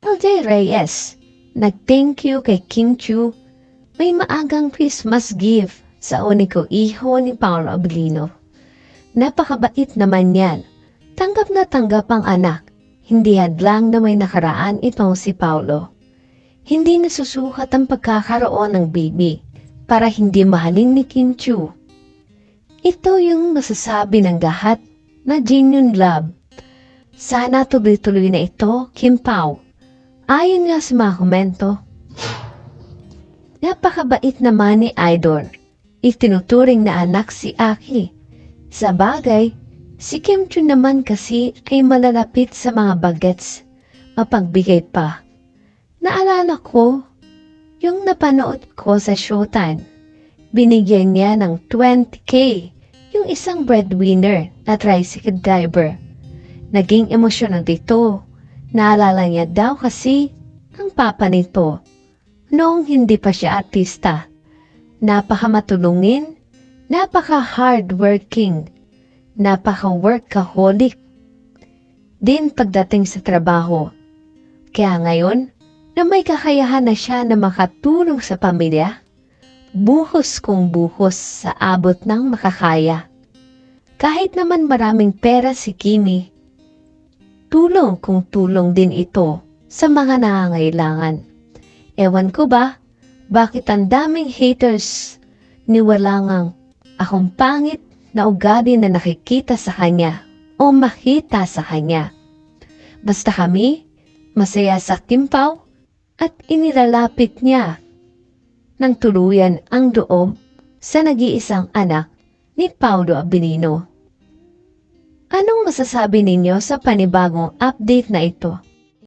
LJ Reyes, nag-thank you kay King Chu. May maagang Christmas gift sa uniko iho ni Paolo Abilino. Napakabait naman yan. Tanggap na tanggap ang anak. Hindi hadlang na may nakaraan itong si Paolo. Hindi nasusukat ang pagkakaroon ng baby para hindi mahalin ni Kim Chu. Ito yung masasabi ng lahat na genuine love. Sana tuloy-tuloy na ito, Kim Pao. Ayon nga sa mga komento, napakabait naman ni Idol. Itinuturing na anak si Aki. Sa bagay, si Kim Chun naman kasi ay malalapit sa mga bagets. Mapagbigay pa. Naalala ko, yung napanood ko sa Showtime, binigyan niya ng 20k yung isang breadwinner na tricycle driver. Naging emosyonal dito. Naalala niya daw kasi ang papa nito noong hindi pa siya artista. Napakamatulungin, napaka-hardworking, napaka-workaholic. Din pagdating sa trabaho. Kaya ngayon, na may kakayahan na siya na makatulong sa pamilya, buhos kong buhos sa abot ng makakaya. Kahit naman maraming pera si Kimi, tulong kung tulong din ito sa mga nangangailangan. Ewan ko ba, bakit ang daming haters ni walangang akong pangit na ugali na nakikita sa kanya o makita sa kanya. Basta kami, masaya sa timpaw at inilalapit niya ng tuluyan ang loob sa nag-iisang anak ni Paulo Abilino. Anong masasabi ninyo sa panibagong update na ito?